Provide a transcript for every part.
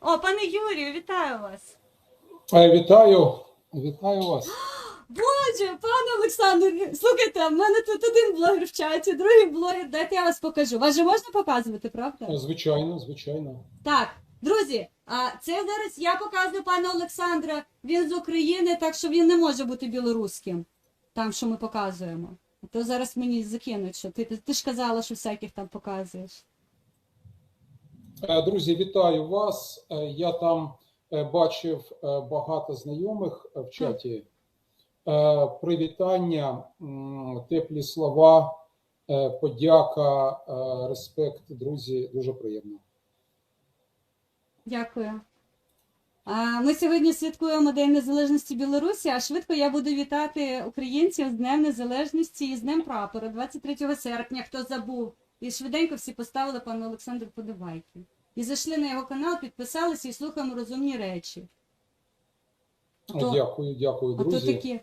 О, пане Юрію, вітаю вас. Вітаю, вітаю вас. Боже, пане Олександр, слухайте, в мене тут один блогер в чаті, другий блогер. Дайте я вас покажу. Вас же можна показувати, правда? Звичайно, звичайно. Так, друзі, а це зараз я показую пана Олександра. Він з України, так що він не може бути білоруським. Там, що ми показуємо. А То зараз мені закинуть, що ти, ти ж казала, що всяких там показуєш. Е, Друзі, вітаю вас. Е, Я там е, бачив багато знайомих в чаті. Привітання, теплі слова, подяка, респект, друзі, дуже приємно. Дякую. Ми сьогодні святкуємо День Незалежності Білорусі, а швидко я буду вітати українців з Днем Незалежності і з Днем прапора 23 серпня, хто забув. І швиденько всі поставили пану Олександру подобайки. І зайшли на його канал, підписалися і слухаємо розумні речі. А Е, то- Дякую, дякую, друзі. такі.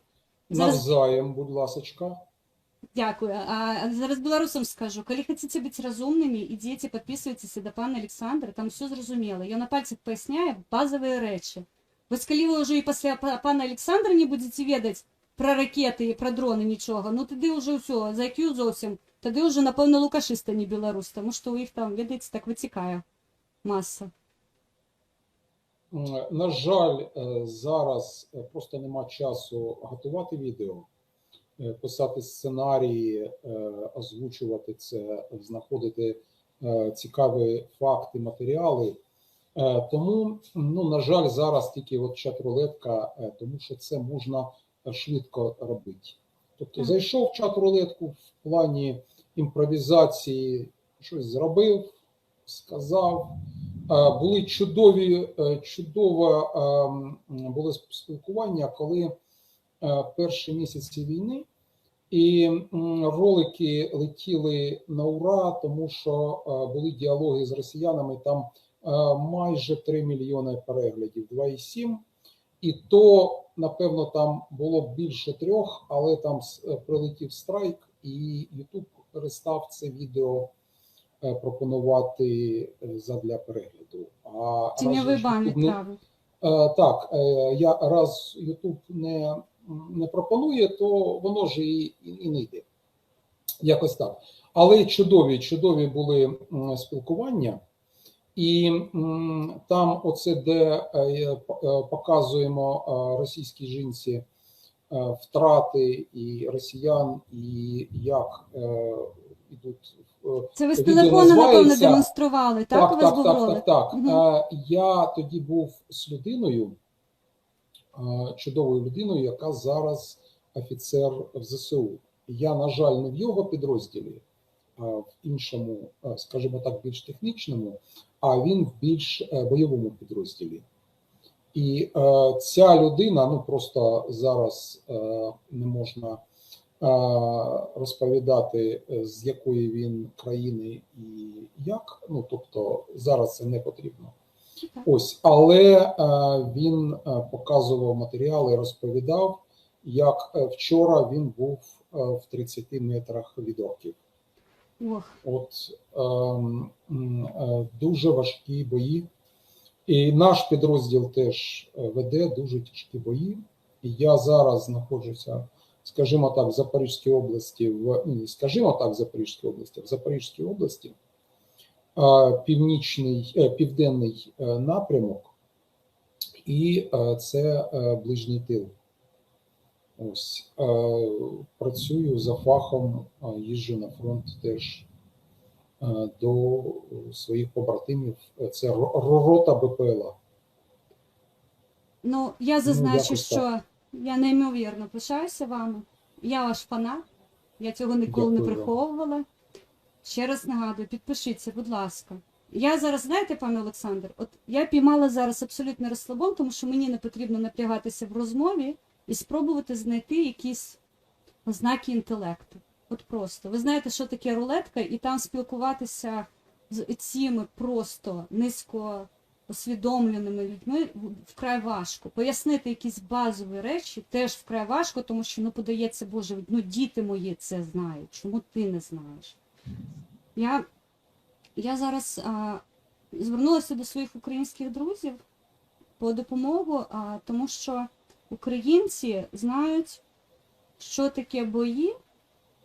Зараз Навзаєм, будь ласочка. дякую. А зараз білорусам скажу. Коли хочете бути розумними, ідіть, підписуйтесь до пана Олександра, там все зрозуміло. Я на пальцях поясняю базові речі. Ось коли ви вже і після пана Олександра не будете відати про ракети і про дрони нічого, ну тоді вже все, за IQ зовсім. Тоді вже, напевно, Лукашиста не білорус, тому що у їх там, видите, так витікає маса. На жаль, е, зараз е, просто нема часу готувати відео, е, писати сценарії, озвучувати це, знаходити цікаві факти, матеріали. Тому, ну, на жаль, зараз тільки от чат-рулетка, тому що це можна швидко робити. Тобто зайшов в чат-рулетку в плані імпровізації, щось зробив, сказав. Е, Були чудові, е, чудове м, були спілкування, коли е, перші місяці війни, і ролики летіли на ура, тому що були діалоги з росіянами. Там майже 3 мільйони переглядів, 2,7. І то, напевно, там було більше трьох, але там е, прилетів страйк, і YouTube перестав це відео е, пропонувати е, задля перегляду. А Тіньовий бан не- відправив. Так, я раз YouTube не, не пропонує, то воно ж і, і, і не йде. Якось так. Але чудові, чудові були спілкування, і там, оце, де е, е, показуємо е, російській жінці втрати і росіян, і як ідуть Це ви з телефону, напевно, демонстрували, так? так, так, був так, так, так. Е, Я тоді був з людиною, чудовою людиною, яка зараз офіцер в ЗСУ. Я, на жаль, не в його підрозділі, в іншому, е, скажімо так, більш технічному, а він в більш е, бойовому підрозділі. І е, ця людина, ну просто зараз е, не можна е, розповідати, е, з якої він країни і як. Ну тобто зараз це не потрібно. Ось, але е, він е, показував матеріали, розповідав, як е, вчора він був е, в 30 метрах від орків. От ем, е, дуже важкі бої. І наш підрозділ теж е, веде дуже тяжкі бої. І я зараз знаходжуся, скажімо так, в Запорізькій області, в не скажімо так, в Запорізькій області, в Запорізькій області, е, північний, південний напрямок, і це ближній тил. Ось е, працюю за фахом, е, їжджу на фронт теж е, до своїх побратимів. Це ро- ро- рота БПЛА. Ну, я зазначу, якось що я неймовірно пишаюся вами. Я ваш фанат. Я цього ніколи не Дякую вам. приховувала. Ще раз нагадую, підпишіться, будь ласка. Я зараз, знаєте, пане Олександр, от я піймала зараз абсолютно розслабон, тому що мені не потрібно напрягатися в розмові і спробувати знайти якісь ознаки інтелекту. От просто. Ви знаєте, що таке рулетка, і там спілкуватися з цими просто низько усвідомленими людьми вкрай важко. Пояснити якісь базові речі теж вкрай важко, тому що ну подається, Боже, ну діти мої це знають. Чому ти не знаєш? Я, я зараз а, звернулася до своїх українських друзів по допомогу, а, тому що українці знають, що таке бої,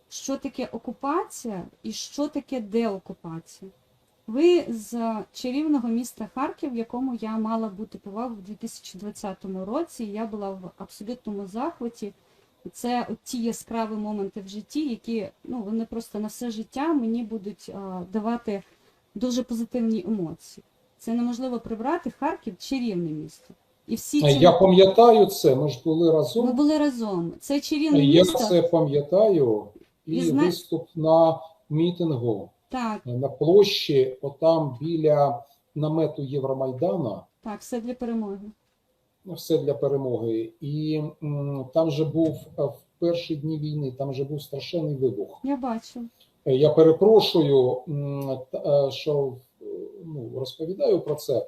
що таке окупація і що таке деокупація. Ви з чарівного міста Харків, в якому я мала бути повагу в 2020 році. Я була в абсолютному захваті. Це ті яскраві моменти в житті, які ну вони просто на все життя мені будуть а, давати дуже позитивні емоції. Це неможливо прибрати. Харків чарівне місто. І всі ці Я пам'ятаю це, ми ж були разом. ми були разом. Це чарівне Я місто. це пам'ятаю. І І зна- виступ на мітингу Так, на площі, отам біля намету Євромайдана. так, все для перемоги. Ну, все для перемоги. І м, там же був е, в перші дні війни, там же був страшенний вибух. Я бачу. Е, Я перепрошую, м, та- е, що е, ну, розповідаю про це.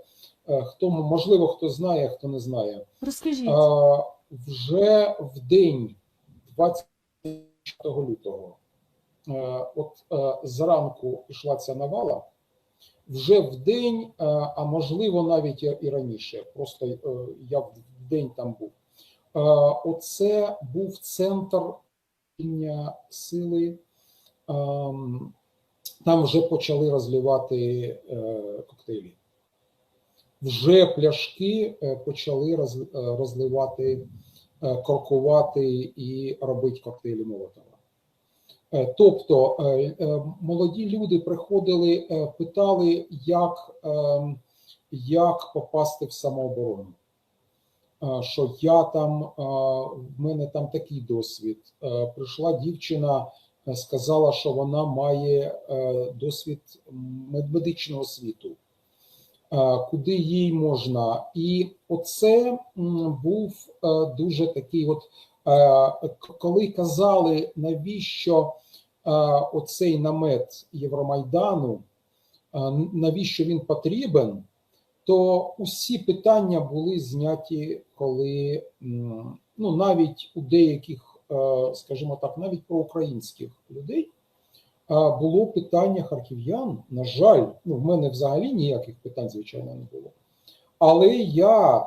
Е, Хто можливо, хто знає, хто не знає. Розкажіть. Е, Вже в день 24 лютого, е, от зранку пішла ця навала. Вже в день, а можливо навіть і- раніше. Просто я в день там був. Оце був центр сили. Ем, Там вже почали розливати коктейлі. Вже пляшки е, почали е, розливати, е, коркувати і робити коктейлі Молотова. Тобто молоді люди приходили, питали, як, ем, як попасти в самооборону. Що я там, в мене там такий досвід. Прийшла дівчина, сказала, що вона має досвід мед- медичного світу. Е, Куди їй можна, і оце був е, дуже такий, от е, коли казали, навіщо оцей намет Євромайдану, навіщо він потрібен, то усі питання були зняті, коли ну навіть у деяких, скажімо так, навіть проукраїнських людей е, було питання харків'ян. На жаль, ну в мене взагалі ніяких питань, звичайно, не було. Але я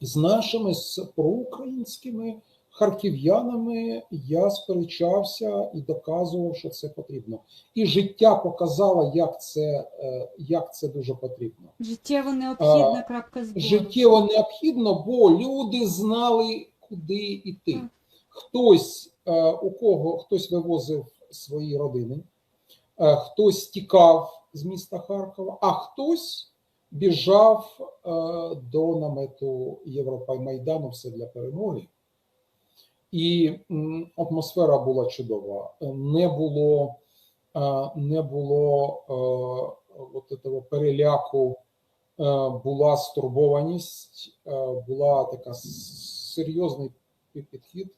з нашими з проукраїнськими харків'янами я сперечався і доказував, що це потрібно. І життя показало, як це, е, як це дуже потрібно. Життєво необхідна крапка збору. Життєво необхідно, бо люди знали, куди йти. Хтось, е, у кого хтось вивозив свої родини, е, хтось тікав з міста Харкова, а хтось біжав е, до намету Європа-Майдану все для перемоги. І атмосфера була чудова. Не було, е, не було от этого переляку, була стурбованість, була така серйозний підхід.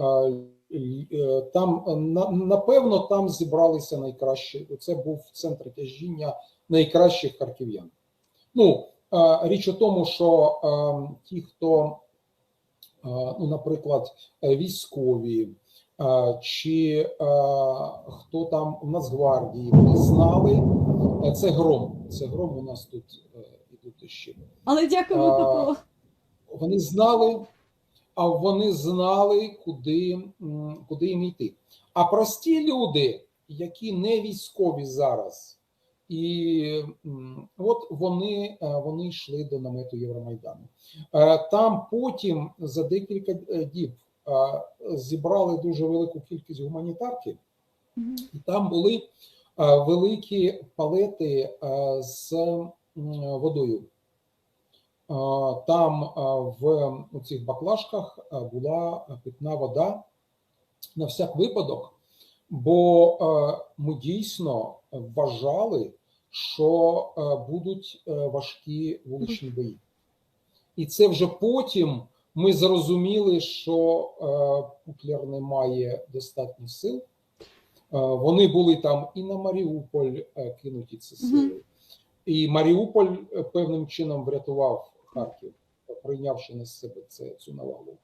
Е, Там напевно там зібралися найкращі. Це був центр тяжіння найкращих харків'ян. Ну річ у тому, що ті, хто, ну, наприклад, військові чи хто там в Нацгвардії, вони знали. Це гром. Це гром у нас тут е, ідуть ще. Але дякуємо, А, Павло. Вони знали, а вони знали, куди, куди їм йти. А прості люди, які не військові зараз, і от вони, е, вони йшли до намету Євромайдану. Е, Там потім за декілька е, діб зібрали дуже велику кількість гуманітарки. І там були великі палети з водою. Там в цих баклажках була питна вода на всяк випадок, бо ми дійсно вважали, що будуть е, важкі вуличні бої. І це вже потім ми зрозуміли, що Путлер не має достатньо сил. Вони були там і на Маріуполь е, кинуті ці сили. І Маріуполь е, певним чином врятував Харків, прийнявши на себе це, цю навалу.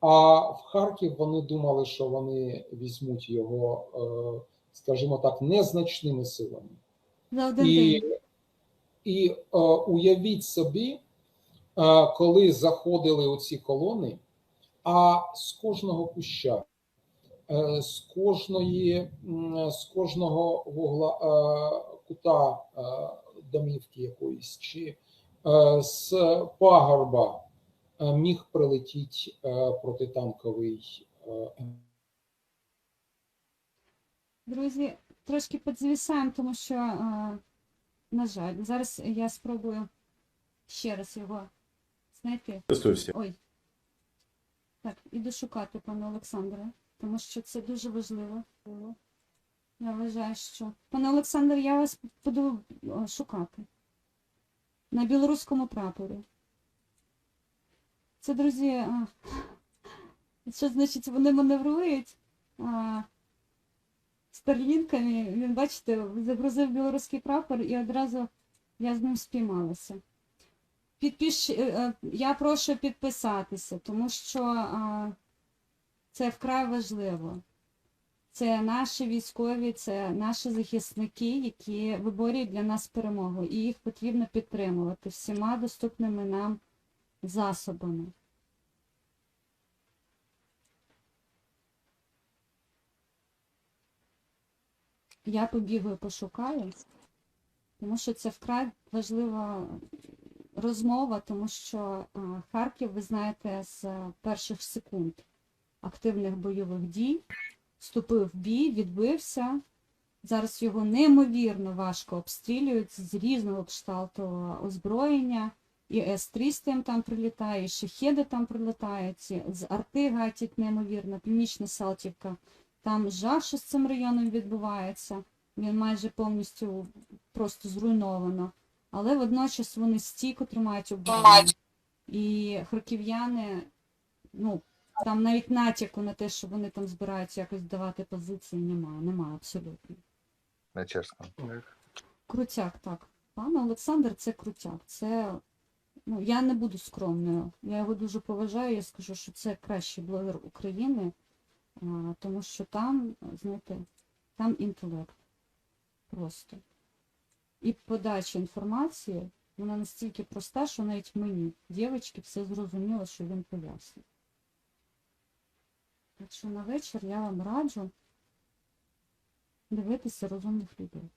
А в Харків вони думали, що вони візьмуть його, е, скажімо так, незначними силами. І. І е, уявіть собі, е, коли заходили оці колони, а з кожного куща, з кожної, з кожного вугла кута домівки якоїсь, чи з пагорба е, міг прилетіти е, протитанковий е, Друзі, трошки подзвісаємо, тому що, е, на жаль, зараз я спробую ще раз його знайти. Ой. Так, іду шукати пане Олександре, тому що це дуже важливо. Я вважаю, що. Пане Олександр, я вас буду е, шукати. На білоруському прапорі. Це, друзі, що значить, вони маневрують а, старлінками. Він, бачите, загрузив білоруський прапор і одразу я з ним спіймалася. Підпиш... е, е, Я прошу підписатися, тому що а, це вкрай важливо. Це наші військові, це наші захисники, які виборюють для нас перемогу, і їх потрібно підтримувати всіма доступними нам засобами. Я побігаю, пошукаю, тому що це вкрай важлива розмова, тому що Харків, ви знаєте, з перших секунд активних бойових дій вступив в бій, відбився. Зараз його неймовірно важко обстрілюють з різного кшталту озброєння. І С-300 їм там прилітає, і шахеди там прилітають, з арти гатять неймовірно, північна Салтівка. Там жах, що з цим районом відбувається. Він майже повністю просто зруйновано. Але водночас вони стійко тримають оборону. І харків'яни, ну, там навіть натяку на те, що вони там збираються якось давати позиції, немає. Немає абсолютно. на чешском. Крутяк, так. Пане Олександр, це крутяк. Це, ну, я не буду скромною. Я його дуже поважаю. Я скажу, що це кращий блогер України, а, тому що там, знаєте, там інтелект. Просто. І подача інформації, вона настільки проста, що навіть мені, дівчатки, все зрозуміло, що він пояснює. Так що на вечір я вам раджу дивитися розумних людей.